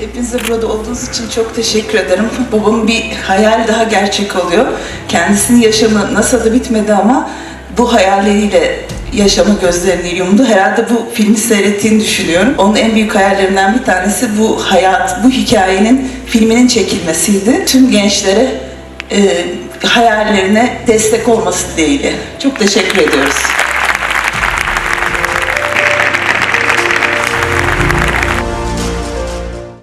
Hepinize burada olduğunuz için çok teşekkür ederim. Babamın bir hayal daha gerçek oluyor. Kendisinin yaşamı nasıl da bitmedi ama bu hayalleriyle yaşamı gözlerini yumdu. Herhalde bu filmi seyrettiğini düşünüyorum. Onun en büyük hayallerinden bir tanesi bu hayat, bu hikayenin filminin çekilmesiydi. Tüm gençlere e, hayallerine destek olması dileğiyle. Çok teşekkür ediyoruz.